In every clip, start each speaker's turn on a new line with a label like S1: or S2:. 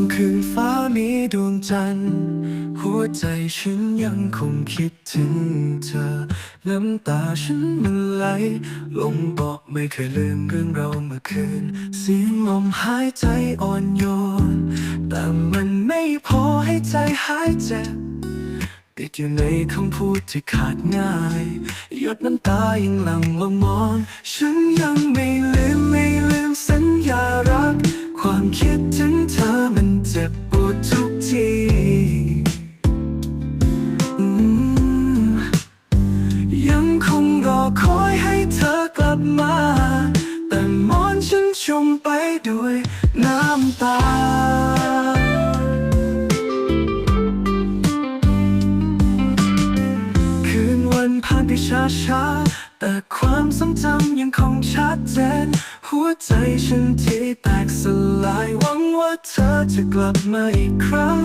S1: ำคืนฟ้ามีดวงจันทร์หัวใจฉันยังคงคิดถึงเธอ น้ำตาฉันมันไหล ลงบอกไม่เคยลืมเรื่องเราเมื่อคืน เสียงลมหายใจอ่อนโยน แต่มันไม่พอให้ใจหายเจ็บติดอยู่ในคำพูดที่ขาดง่าย หยดน้ำตายังหลั่งลงมองฉันยังไม่ จ็บปวดทุกทียังคงรอคอยให้เธอกลับมา แต่มอนฉันชมไปด้วยน้ำตาคืนวันผ่านไปช้าช้าแต่ความทรงจำยังคงชัดเจน หัวใจฉันที่แตกสลายหวัง เธอจะกลับมาอีกครั้ง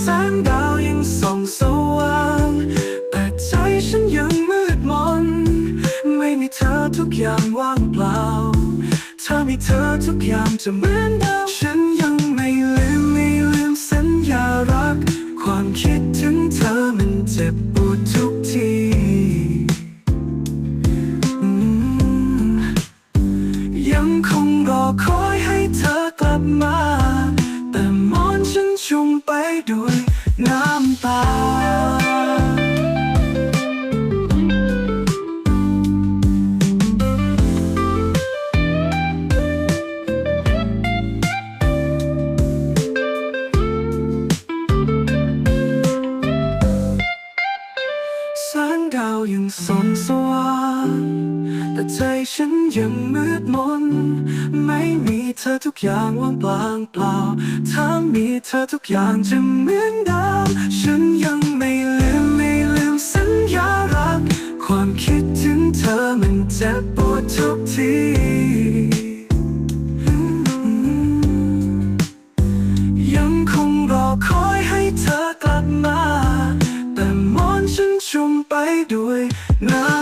S1: แสงดาวยังส่องสว่าง แต่ใจฉันยังมืดมน ไม่มีเธอทุกอย่างว่างเปล่า ถ้ามีเธอทุกอย่างจะเหมือนเดิมฉันยังไม่ลืมไม่ลืมสัญญารัก ความคิดถึงเธอมันเจ็บปวดทุกทียังคงรอคอยให้เธอกลับมา ด้วยน้ำตา แสงดาวยังส่องสว่าง แต่ใจฉันยังมืดมน ธอทุกอย่างว่างเปล่าเปล่าถ้ามีเธอทุกอย่างจะเหมือนเดิมฉันยังไม่ลืมไม่ลืมสัญญารัก ความคิดถึงเธอมันเจ็บปวดทุกทียังคงรอคอยให้เธอกลับมา แต่มอนฉันชุ่มไปด้วยน้ำ